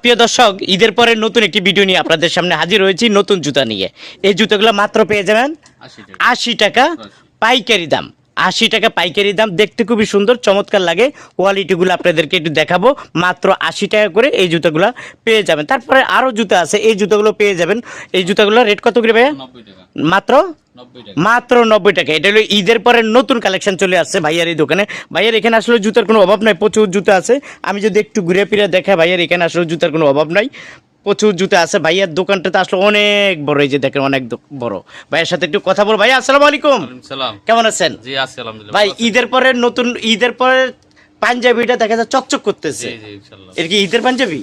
প্রিয় দর্শক ঈদের পরে নতুন একটি ভিডিও নিয়ে আপনাদের সামনে হাজির হয়েছি নতুন জুতা নিয়ে। এই জুতোগুলো মাত্র পেয়ে যাবেন আশি টাকা। পাইকারি দাম। আশি টাকা পাইকারি দাম। দেখতে খুবই সুন্দর চমৎকার লাগে। কোয়ালিটিগুলো আপনাদেরকে একটু দেখাবো। মাত্র আশি টাকা করে এই জুতাগুলো পেয়ে যাবেন। তারপরে আরও জুতা আছে এই জুতাগুলো পেয়ে যাবেন। এই জুতাগুলো রেট কত করে ভাইয়া? মাত্র? মাত্র নব্বই টাকা। এটা হলো ঈদের পরে নতুন কালেকশন চলে আসছে ভাইয়ার এই দোকানে। ভাইয়ার এখানে আসলে জুতার কোনো অভাব নাই প্রচুর জুতা আছে। আমি যদি একটু ঘুরে ফিরে দেখা ভাইয়ার এখানে আসলে জুতার কোনো অভাব নাই। প্রচুর জুতা আছে। ভাইয়ার দোকানটা তো আসলে অনেক বড় এই যে দেখেন অনেক বড়। ভাইয়ের সাথে একটু কথা বল। ভাইয়া আসসালামু আলাইকুম। কেমন আছেন? জি আছি আলহামদুলিল্লাহ ভাই ঈদের পরে নতুন ঈদের পরে পাঞ্জাবিটা দেখা যায় চকচক করতেছে। এর কি ঈদের পাঞ্জাবি?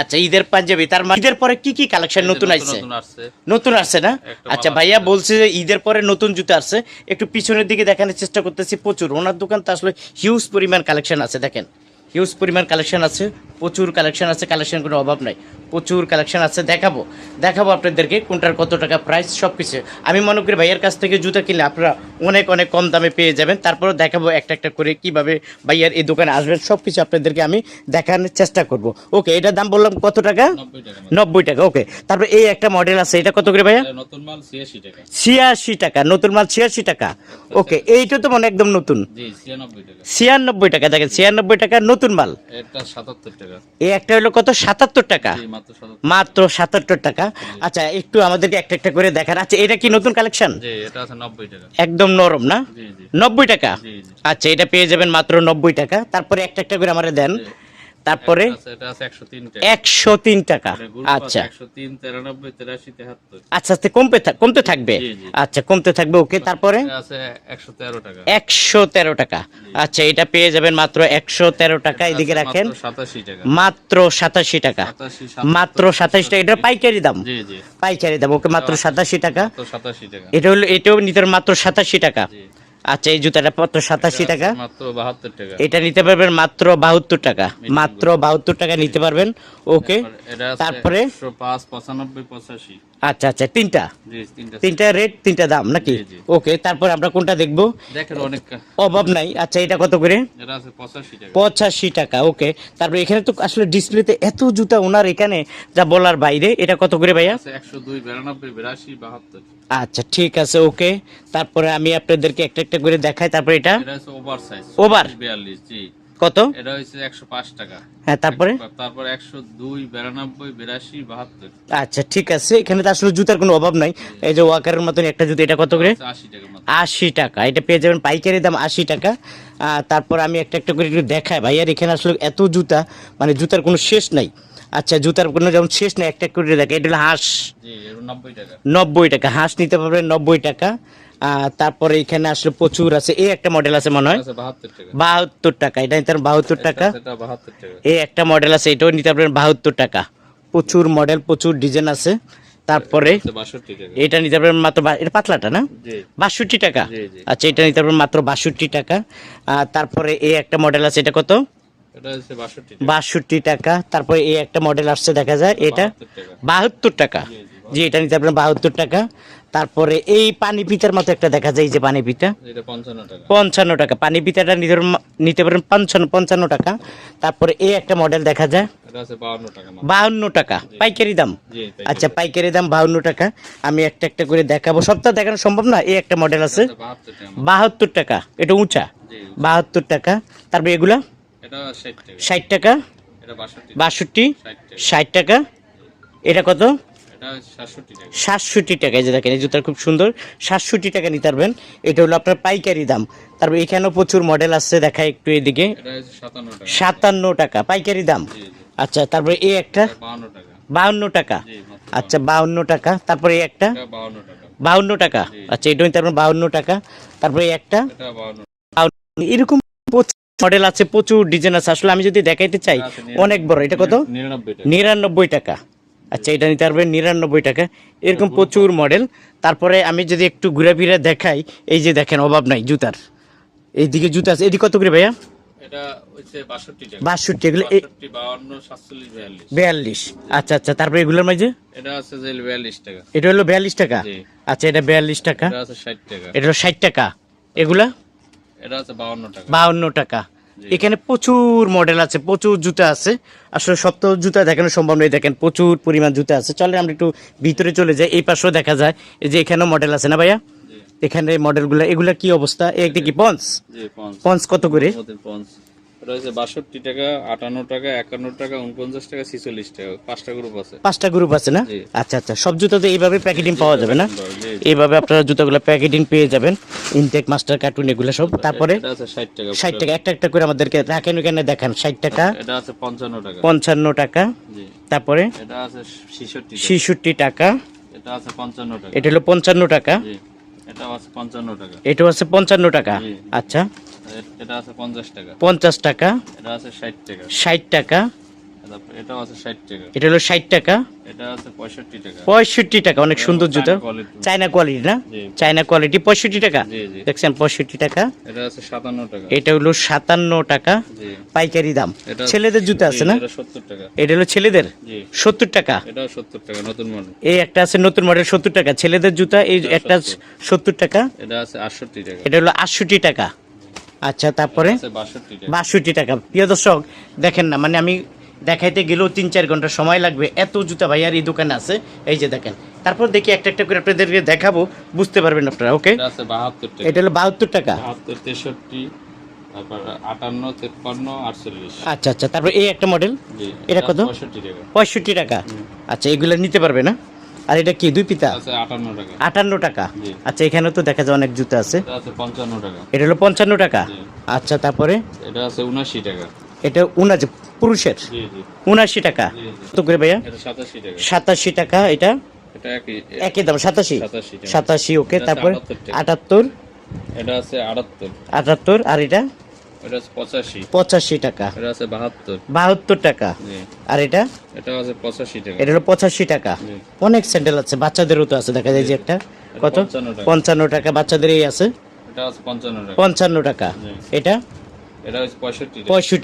আচ্ছা ঈদের পাঞ্জাবি। তার মানে ঈদের পরে কি কি কালেকশন নতুন আসছে? নতুন আসছে। না? আচ্ছা ভাইয়া বলছে যে ঈদের পরে নতুন জুতো আসছে। একটু পিছনের দিকে দেখানোর চেষ্টা করতেছি প্রচুর। ওনার দোকান তো আসলে হিউজ পরিমাণ কালেকশন আছে দেখেন। হিউজ পরিমাণ কালেকশন আছে প্রচুর কালেকশন আছে কালেকশান কোনো অভাব নাই। প্রচুর কালেকশন আছে দেখাবো। দেখাবো আপনাদেরকে কোনটার কত টাকা প্রাইস সব কিছু আমি মনে করি ভাইয়ের কাছ থেকে জুতো কিনলে আপনারা অনেক অনেক কম দামে পেয়ে যাবেন। তারপরে দেখাবো একটা একটা করে কীভাবে ভাইয়ার এই দোকানে আসবেন। সব কিছু আপনাদেরকে আমি দেখানোর চেষ্টা করব। ওকে এটার দাম বললাম কত টাকা? নব্বই টাকা ওকে তারপরে এই একটা মডেল আছে এটা কত করে ভাইয়া? নতুন মাল ছিয়াশি টাকা। ছিয়াশি টাকা নতুন মাল ছিয়াশি টাকা। ওকে এইটা তো মনে একদম নতুন। ছিয়ানব্বই টাকা। ছিয়ানব্বই টাকা দেখেন ছিয়ানব্বই টাকা নতুন মাল? এই একটা হলো কত? সাতাত্তর টাকা? মাত্র সাতাত্তর। টাকা। আচ্ছা একটু আমাদেরকে একটা একটা করে দেখান। আচ্ছা এটা কি নতুন কালেকশন? একদম নরম না? নব্বই টাকা? আচ্ছা এটা পেয়ে যাবেন মাত্র নব্বই টাকা। তারপরে একটা একটা করে আমারে দেন। তারপরে একশো তিন টাকা। আচ্ছা। তেহাত্তর। আচ্ছা আস্তে কমতে কমতে থাকবে। আচ্ছা কমতে থাকবে ওকে তারপরে? এটা একশো তেরো টাকা। আচ্ছা এটা পেয়ে যাবেন মাত্র একশো তেরো টাকা। এদিকে রাখেন। মাত্র সাতাশি টাকা। মাত্র সাতাশি টাকা। এটা পাইকারি দাম? পাইকারি দাম ওকে মাত্র সাতাশি টাকা। এটা হলো এটাও নিতে মাত্র সাতাশি টাকা। আচ্ছা এই জুতাটা মাত্র সাতাশি টাকা? মাত্র বাহাত্তর টাকা। এটা নিতে পারবেন মাত্র বাহাত্তর টাকা। মাত্র বাহাত্তর টাকা নিতে পারবেন। ওকে। তারপরে? পাঁচানব্বই পাঁচ পঁচানব্বই পঁচাশি। আচ্ছা আচ্ছা তিনটা। তিনটা রেট তিনটা দাম নাকি। ওকে তারপর আমরা কোনটা দেখব? অভাব নাই। আচ্ছা এটা কত করে? পঁচাশি টাকা। ওকে তারপরে এখানে তো আসলে ডিসপ্লেতে এত জুতা ওনার এখানে যা বলার বাইরে এটা কত করে ভাইয়া? আচ্ছা ঠিক আছে ওকে তারপরে আমি আপনাদেরকে একটা একটা করে দেখাই তারপরে এটা? ওভার সাইজ বিয়াল্লিশ কত? এটা একশো পাঁচ টাকা। হ্যাঁ তারপরে? তারপর একশো দুই বিরানব্বই বিরাশি বাহাত্তর। আচ্ছা ঠিক আছে। এখানে তো আসলে জুতার কোনো অভাব নাই। এই যে ওয়াকারের মতন একটা জুতো এটা কত করে? আছে আশি টাকা মাত্র আশি টাকা। এটা পেয়ে যাবেন পাইকারি দাম আশি টাকা। তারপর আমি একটা একটা করে একটু দেখাই। ভাইয়ার এখানে আসলে এত জুতা মানে জুতার কোনো শেষ নাই। আচ্ছা জুতার কোনো যেমন শেষ নাই একটা করে দেখা এটা হলো হাঁস। নব্বই টাকা। নব্বই টাকা। হাঁস নিতে পারবেন নব্বই টাকা। তারপরে এখানে আসলে প্রচুর আছে। এই একটা মডেল আছে মনে হয়? বাহাত্তর টাকা। এটা নিতে বাহাত্তর টাকা। এই একটা মডেল আছে এটাও নিতে পারবেন বাহাত্তর টাকা। প্রচুর মডেল প্রচুর ডিজাইন আছে। তারপরে এটা নিতে পারবেন মাত্র এটা পাতলাটা না? বাষট্টি টাকা। আচ্ছা এটা নিতে পারবেন মাত্র বাষট্টি টাকা। আর তারপরে এই একটা মডেল আছে এটা কত? এটা বাষট্টি টাকা। তারপরে এই একটা মডেল আসছে দেখা যায় এটা বাহাত্তর টাকা। জি এটা নিতে পারবেন বাহাত্তর টাকা। তারপরে এই পানি পিতার মতো একটা দেখা যায় যে পানি পিতা। পঞ্চান্ন টাকা। পানি পিতাটা নিতে পারেন পঞ্চান্ন পঞ্চান্ন টাকা। তারপরে এই একটা মডেল দেখা যায়। বাহান্ন টাকা পাইকারি দাম। আচ্ছা পাইকারি দাম বাহান্ন টাকা। আমি একটা একটা করে দেখাবো। সপ্তাহ দেখানো সম্ভব না? এই একটা মডেল আছে। বাহাত্তর টাকা এটা উঁচা। বাহাত্তর টাকা। তারপরে এগুলা? ষাট টাকা। বাষট্টি। ষাট টাকা। এটা কত? সাতষট্টি টাকা। এই যে দেখেন এই জুতার খুব সুন্দর। সাতষট্টি টাকা নিতে পারবেন। এটা হলো আপনার পাইকারি দাম। তারপর এখানেও প্রচুর মডেল আসছে দেখা একটু এদিকে। সাতান্ন টাকা। পাইকারি দাম। আচ্ছা তারপরে এই একটা? বাহান্ন টাকা। বাউন্ন টাকা। আচ্ছা বাউন্ন টাকা। তারপরে এই একটা? বাহান্ন টাকা। বাউন্ন টাকা। আচ্ছা এটা নিতে পারবেন বাউন্ন টাকা। তারপরে এই একটা? বাহান্ন এরকম মডেল আছে প্রচুর ডিজাইন আছে। আসলে আমি যদি দেখাইতে চাই অনেক বড়। এটা কত? নিরানব্বই টাকা। আচ্ছা এটা নিতে পারবেন নিরানব্বই টাকা। এরকম প্রচুর মডেল তারপরে আমি যদি একটু ঘুরে ফিরে দেখাই এই যে দেখেন অভাব নাই জুতার। এইদিকে জুতা আছে। এদিকে কত করে ভাইয়া? বাষট্টি টাকা। এগুলো বিয়াল্লিশ। আচ্ছা আচ্ছা তারপরে এগুলোর মাঝে? এটা হলো বিয়াল্লিশ টাকা? আচ্ছা এটা বিয়াল্লিশ টাকা। এটা হলো ষাট টাকা। এগুলা? এটা আছে বাহান্ন টাকা। বাউন্ন টাকা। এখানে প্রচুর মডেল আছে প্রচুর জুতা আছে। আসলে সব তো জুতা দেখানো সম্ভব নয় দেখেন প্রচুর পরিমাণ জুতা আছে। চলে আমরা একটু ভিতরে চলে যাই এই পাশেও দেখা যায় এই যে এখানেও মডেল আছে না ভাইয়া? এখানে মডেলগুলো এগুলা কি অবস্থা? একটা কি পঞ্চ পঞ্চ পন্স। কত করে? হচ্ছে বাষট্টি টাকা আটান্ন টাকা একান্ন টাকা উনপঞ্চাশ টাকা ছিচল্লিশ টাকা। পাঁচটা গ্রুপ আছে। পাঁচটা গ্রুপ আছে না? আচ্ছা আচ্ছা। সব জুতা তো এইভাবে প্যাকেটিং পাওয়া যাবে না? এইভাবে আপনারা জুতাগুলো প্যাকেটিং পেয়ে যাবেন। ইনটেক মাস্টার কার্টুন এগুলো সব। তারপরে ষাট টাকা ষাট টাকা। একটা একটা করে আমাদেরকে রাখেন ওখানে দেখান। ষাট টাকা এটা আছে পঞ্চান্ন টাকা। পঞ্চান্ন টাকা। তারপরে এটা আছে ছিষট্টি টাকা। টাকা। এটা আছে পঞ্চান্ন টাকা। এটা হলো পঞ্চান্ন টাকা। জি। এটা আছে পঞ্চান্ন টাকা। এটাও আছে পঞ্চান্ন টাকা। আচ্ছা। এটা আছে পঞ্চাশ টাকা। পঞ্চাশ টাকা। এটা আছে ষাট টাকা। আছে এটা হলো ষাট টাকা। এটা আছে পঁয়ষট্টি টাকা। অনেক সুন্দর জুতো। চায়না কোয়ালিটি না। চায়না কোয়ালিটি পঁয়ষট্টি টাকা। জি জি। দেখছেন পঁয়ষট্টি টাকা। এটা আছে টাকা। এটা হলো সাতান্ন টাকা। পাইকারি দাম। ছেলেদের জুতো আছে না? এটা সত্তর টাকা। এটা হলো ছেলেদের? জি। সত্তর টাকা। এটাও সত্তর টাকা নতুন মডেল এই একটা আছে নতুন মডেল সত্তর টাকা। ছেলেদের জুতা এই একটা সত্তর টাকা। এটা আছে আটষট্টি টাকা। এটা হলো আটষট্টি টাকা। আচ্ছা তারপরে? বাষট্টি টাকা। প্রিয় দর্শক দেখেন না মানে আমি দেখাইতে গেলেও তিন চার ঘণ্টা সময় লাগবে। এত জুতা ভাইয়ার এই দোকানে আছে। এই যে দেখেন তারপর দেখি একটা একটা করে আপনাদেরকে দেখাবো। বুঝতে পারবেন আপনারা ওকে? এটা হলো বাহাত্তর টাকা। তেষট্টি আচ্ছা আচ্ছা তারপর এই একটা মডেল এটা কত? পঁয়ষট্টি টাকা। আচ্ছা এগুলো নিতে পারবে না? আর এটা কি দুই পিতা? আটান্ন টাকা। আচ্ছা এখানেও তো দেখা যায় অনেক জুতা আছে। এটা হলো পঞ্চান্ন টাকা। আচ্ছা তারপরে? এটা আছে উনাশি টাকা। এটা উনাশি পুরুষের? উনাশি টাকা। কত করে ভাইয়া? সাতাশি টাকা। এটা? একই। দাম সাতাশি? সাতাশি ওকে। তারপর? আটাত্তর? এটা আছে আটাত্তর। আটাত্তর আর এটা? এটা টাকা। এটা আছে বাহাত্তর। বাহাত্তর টাকা। আর এটা? এটা আছে পঁচাশি টাকা। এটা হলো পঁচাশি টাকা। অনেক স্যান্ডেল আছে বাচ্চাদেরও তো আছে দেখা যায় যে একটা। কত? 55 টাকা। পঞ্চান্ন টাকা বাচ্চাদের এই আছে। এটা আছে পঞ্চান্ন টাকা। এটা?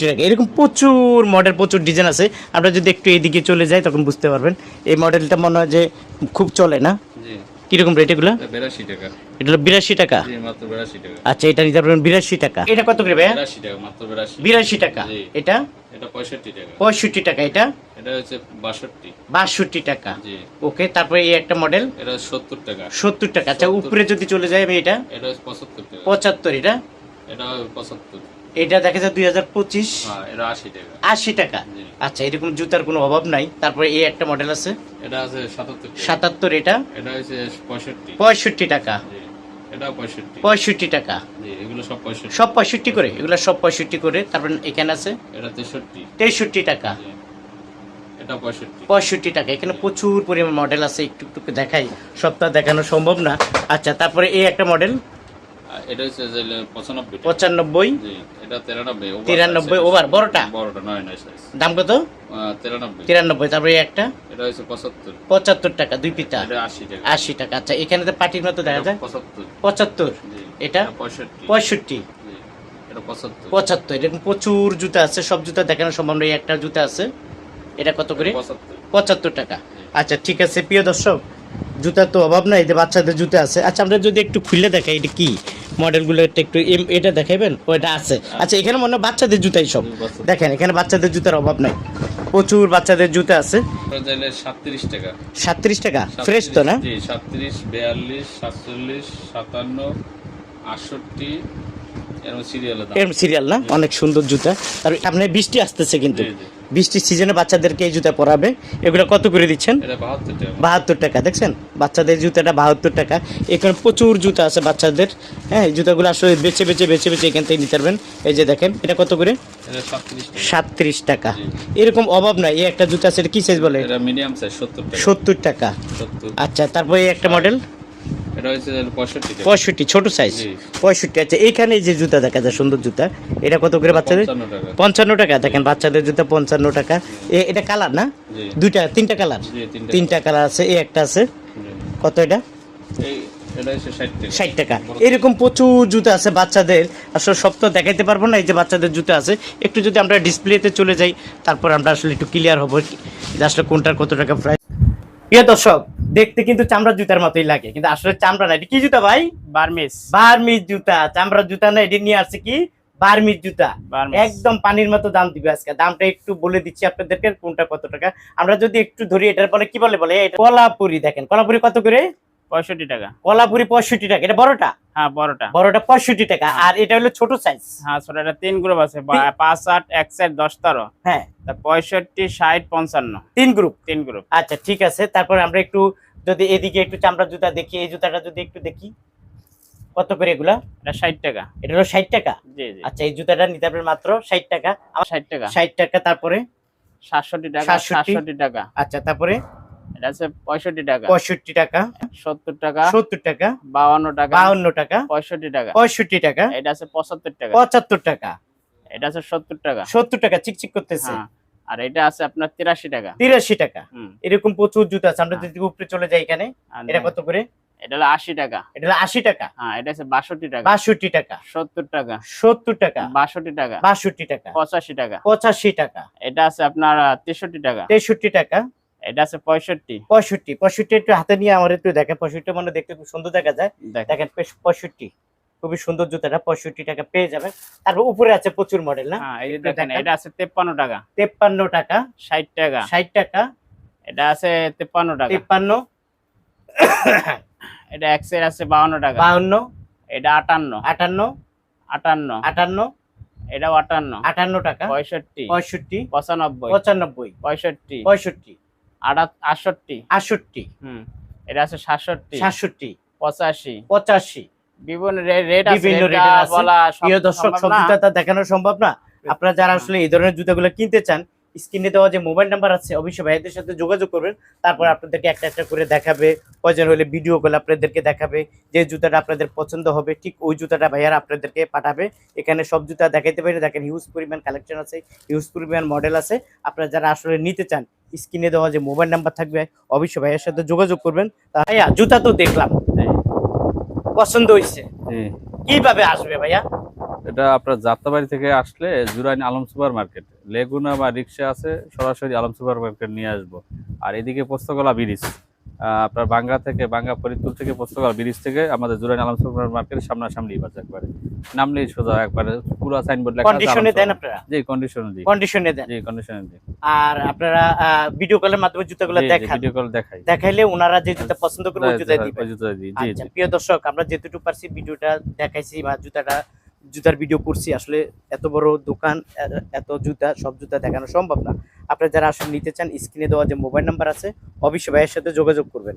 টাকা। এরকম প্রচুর মডেল প্রচুর ডিজাইন আছে। আমরা যদি একটু এদিকে চলে যাই তখন বুঝতে পারবেন। এই মডেলটা মনে হয় যে খুব চলে না? জি। কীরকম রেট এগুলো? এটা বিরাশি টাকা। এটা হলো বিরাশি টাকা? মাত্র বিরাশি টাকা। আচ্ছা এটা নিতে পারবেন বিরাশি টাকা। এটা কত করে ভাইয়া? বিরাশি টাকা মাত্র বিরাশি। বিরাশি টাকা। এটা? এটা পঁয়ষট্টি টাকা। পঁয়ষট্টি টাকা এটা? এটা হচ্ছে বাষট্টি। বাষট্টি টাকা। জি। ওকে তারপরে এই একটা মডেল এটা সত্তর টাকা। সত্তর টাকা। আচ্ছা উপরে যদি চলে যায় আমি এটা? এটা পঁচাত্তর টাকা। পঁচাত্তর এটা? এটা পঁচাত্তর। এটা দেখা যায় দুই হাজার পঁচিশ। হ্যাঁ আশি টাকা। আচ্ছা এরকম জুতার কোনো অভাব নাই। তারপরে এই একটা মডেল আছে। এটা আছে সাতাত্তর এটা। এটা হচ্ছে পঁয়ষট্টি। পঁয়ষট্টি টাকা। পঁয়ষট্টি। টাকা। সব পঁয়ষট্টি। করে। এগুলো সব পঁয়ষট্টি করে। তারপর এখানে আছে তেষট্টি। টাকা। পঁয়ষট্টি। টাকা। এখানে প্রচুর পরিমাণ মডেল আছে। একটু একটু দেখাই। সপ্তাহ দেখানো সম্ভব না। আচ্ছা তারপরে এই একটা মডেল এটা হচ্ছে যে পঁচানব্বই? পঁচানব্বই এটা তিরানব্বই বড়টা? বড়টা নয় নয় সাইজ দাম কত? তিরানব্বই। তিরানব্বই তারপরে একটা? এটা হচ্ছে পঁচাত্তর। পঁচাত্তর টাকা দুই পিতা আশি টাকা। আশি টাকা আচ্ছা এখানে তো পাটির মতো দেখা যায়? পঁচাত্তর। পঁচাত্তর। এটা? পঁয়ষট্টি। পঁয়ষট্টি। এটা পঁচাত্তর। এরকম প্রচুর জুতা আছে সব জুতা দেখানো সম্ভব নয় একটা জুতা আছে। এটা কত করে? পঁচাত্তর। টাকা। আচ্ছা ঠিক আছে প্রিয় দর্শক জুতার তো অভাব নাই যে বাচ্চাদের জুতা আছে। আচ্ছা আমরা যদি একটু খুলে দেখাই এটা কি? মডেলগুলো একটু এটা দেখাইবেন? ওইটা আছে। আচ্ছা এখানে মনে হয় বাচ্চাদের জুতাই সব। দেখেন এখানে বাচ্চাদের জুতার অভাব নাই। প্রচুর বাচ্চাদের জুতা আছে। সাতত্রিশ টাকা। সাতত্রিশ টাকা? ফ্রেশ তো না? সাতত্রিশ বিয়াল্লিশ সাতচল্লিশ সাতান্ন আটষট্টি দাম। সিরিয়াল না? অনেক সুন্দর জুতা। আর আপনার বৃষ্টি আসতেছে কিন্তু। বৃষ্টির সিজনে বাচ্চাদেরকে এই জুতা পরাবে। এগুলো কত করে দিচ্ছেন? বাহাত্তর টাকা। দেখছেন? বাচ্চাদের জুতাটা বাহাত্তর টাকা। এখানে প্রচুর জুতা আছে বাচ্চাদের। হ্যাঁ এই জুতাগুলো আসলে বেছে বেছে বেছে বেছে এখান থেকে নিতে পারবেন। এই যে দেখেন এটা কত করে? সাতত্রিশ টাকা। এরকম অভাব নাই। এই একটা জুতা আছে এটা কি সাইজ বলে? মিডিয়াম সাইজ সত্তর টাকা। সত্তর টাকা। আচ্ছা তারপরে এই একটা মডেল পঁয়ষট্টি ছোট সাইজ পঁয়ষট্টি আচ্ছা এইখানে যে জুতা দেখা যায় সুন্দর জুতা এটা কত করে বাচ্চাদের? পঞ্চান্ন টাকা। দেখেন বাচ্চাদের জুতা পঞ্চান্ন টাকা। এ- এটা কালার না? দুইটা তিনটা কালার? তিনটা কালার। আছে এই একটা আছে। কত এটা? ষাট টাকা। এরকম প্রচুর জুতো আছে বাচ্চাদের। আসলে সব তো দেখাইতে পারব না এই যে বাচ্চাদের জুতো আছে। একটু যদি আমরা ডিসপ্লেতে চলে যাই তারপর আমরা আসলে একটু ক্লিয়ার হব। আসলে কোনটার কত টাকা প্রাইস প্রিয় দর্শক দেখতে কিন্তু চামড়া জুতার মতোই লাগে। কিন্তু আসলে চামড়া না এটা কি জুতা ভাই? বার্মিস বার্মিস জুতা। চামড়া জুতা না এটি নিয়ে আসছে কি? বার্মির জুতা। একদম পানির মতো দাম দিবে আজকে। দামটা একটু বলে দিচ্ছি আপনাদেরকে কোনটা কত টাকা। আমরা যদি একটু ধরি এটার পরে কি বলে বলে? এটা কলাপুরি দেখেন। কলাপুরি কত করে? পঁয়ষট্টি টাকা। কলাপুরি পঁয়ষট্টি টাকা। এটা বড়টা? হ্যাঁ বড়টা। বড়টা পঁয়ষট্টি টাকা। আর এটা হলো ছোট সাইজ হ্যাঁ ছোটটা তিন গ্রুপ আছে। পাঁচ আট এক সাইড দশ তেরো। হ্যাঁ। তা পঁয়ষট্টি ষাট পঞ্চান্ন। তিন গ্রুপ তিন গ্রুপ আচ্ছা ঠিক আছে। তারপর আমরা একটু যদি এদিকে একটু চামড়া জুতা দেখি এই জুতাটা যদি একটু দেখি। কত করে এগুলা? এটা ষাট টাকা। এটা হলো ষাট টাকা? জি জি। আচ্ছা এই জুতাটা নিতে পারবেন মাত্র ষাট টাকা। ষাট টাকা। ষাট টাকা তারপরে? সাতষট্টি টাকা 67 সাতষট্টি টাকা। আচ্ছা তারপরে? আছে পঁয়ষট্টি টাকা। পঁয়ষট্টি টাকা। সত্তর টাকা। সত্তর টাকা। বাউান্ন টাকা। বাউন্ন টাকা। পঁয়ষট্টি টাকা। পঁয়ষট্টি টাকা। এটা আছে পঁচাত্তর টাকা। পঁচাত্তর টাকা। এটা আছে সত্তর টাকা। সত্তর টাকা চিকচিক করতেছে। হ্যাঁ। আর এটা আছে আপনার তিরাশি টাকা। তিরাশি টাকা। হুম। এরকম প্রচুর জুতা আছে। আমরা হ্যাঁ। যদি উপরে চলে যাই এখানে এটা কত করে? এটা হলো আশি টাকা। এটা হলো আশি টাকা। হ্যাঁ এটা আছে বাষট্টি টাকা। বাষট্টি টাকা। সত্তর টাকা। সত্তর টাকা। বাষট্টি টাকা। বাষট্টি টাকা। পঁচাশি টাকা। পঁচাশি টাকা। এটা আছে আপনার তেষট্টি টাকা। তেষট্টি টাকা। এটা আছে পঁয়ষট্টি। পঁয়ষট্টি পঁয়ষট্টি একটু হাতে নিয়ে আমার একটু দেখেন পঁয়ষট্টি মানে দেখতে খুব সুন্দর দেখা যায়। দেখেন। পঁয়ষট্টি খুবই সুন্দর জুতাটা পঁয়ষট্টি টাকা পেয়ে যাবেন। তারপর উপরে আছে প্রচুর মডেল না? হ্যাঁ দেখেন এটা আছে তেপ্পান্ন টাকা। তেপ্পান্ন টাকা। ষাট টাকা। ষাট টাকা। এটা আছে তেপ্পান্ন টাকা। তেপ্পান্ন। এটা এক্সের আছে বাউন্ন টাকা। বাউন্ন। এটা আটান্ন। আটান্ন। আটান্ন। আটান্ন। এটাও আটান্ন। আটান্ন টাকা। পঁয়ষট্টি। পঁয়ষট্টি। পঁচানব্বই। পঁচানব্বই। পঁয়ষট্টি। পঁয়ষট্টি। আটষট্টি। আটষট্টি। হুম এটা আছে সাতষট্টি। সাতষট্টি। পঁচাশি। পঁচাশি। বিভিন্ন রেট বিভিন্ন এটা বলা প্রিয় দর্শক সব না। জুতা তা দেখানো সম্ভব না। আপনারা যারা আসলে এই ধরনের জুতাগুলো কিনতে চান স্ক্রিনে দেওয়া যে মোবাইল নাম্বার আছে অবশ্যই ভাইদের সাথে যোগাযোগ করবেন। তারপর আপনাদেরকে একটা একটা করে দেখাবে। প্রয়োজন হলে ভিডিও কল আপনাদেরকে দেখাবে যে জুতাটা আপনাদের পছন্দ হবে ঠিক ওই জুতাটা ভাইয়ারা আপনাদেরকে পাঠাবে। এখানে সব জুতা দেখাইতে পারি দেখেন হিউজ পরিমাণ কালেকশন আছে হিউজ পরিমাণ মডেল আছে। আপনারা যারা আসলে নিতে চান স্ক্রিনে দেওয়া যে মোবাইল নাম্বার থাকবে অবশ্যই ভাইয়ের সাথে যোগাযোগ করবেন। ভাইয়া জুতা তো দেখলাম। পছন্দ হয়েছে জি কীভাবে আসবে ভাইয়া? এটা আপনার যাত্রাবাড়ি থেকে আসলে জুরাইন আলম সুপার মার্কেট লেগুনা বা রিক্সা আছে সরাসরি আলম সুপার মার্কেট নিয়ে আসব। আর এদিকে পোস্তকলা ব্রিজ আপনার বাঙ্গা থেকে বাঙ্গা ফরিদপুর থেকে পোস্তকলা ব্রিজ থেকে আমাদের জুরাইন আলম সুপার মার্কেটের সামনাসামনি বাস একবারে। নামলেই সোজা একবারে পুরো সাইনবোর্ড লেখা কন্ডিশনে দেন। আপনারা? জি কন্ডিশনে দিই। কন্ডিশনে দেন। জি কন্ডিশনে দিই। আর আপনারা ভিডিও কলের মাধ্যমে জুতাগুলো দেখান। ভিডিও কল দেখাই। দেখাইলে ওনারা যে জুতা পছন্দ করবে ওই জুতা দিবেন জুতা দিই। জি আচ্ছা জি প্রিয় দর্শক আমরা যেটুকু পারছি ভিডিওটা দেখাইছি বা জুতাটা জুতার ভিডিও করছি, আসলে এত বড় দোকান, এত জুতা, সব জুতা দেখানো সম্ভব না। আপনারা যারা আসলে নিতে চান, স্ক্রিনে দেওয়া যে মোবাইল নাম্বার আছে, অবশ্যই ভাইয়ের সাথে যোগাযোগ করবেন।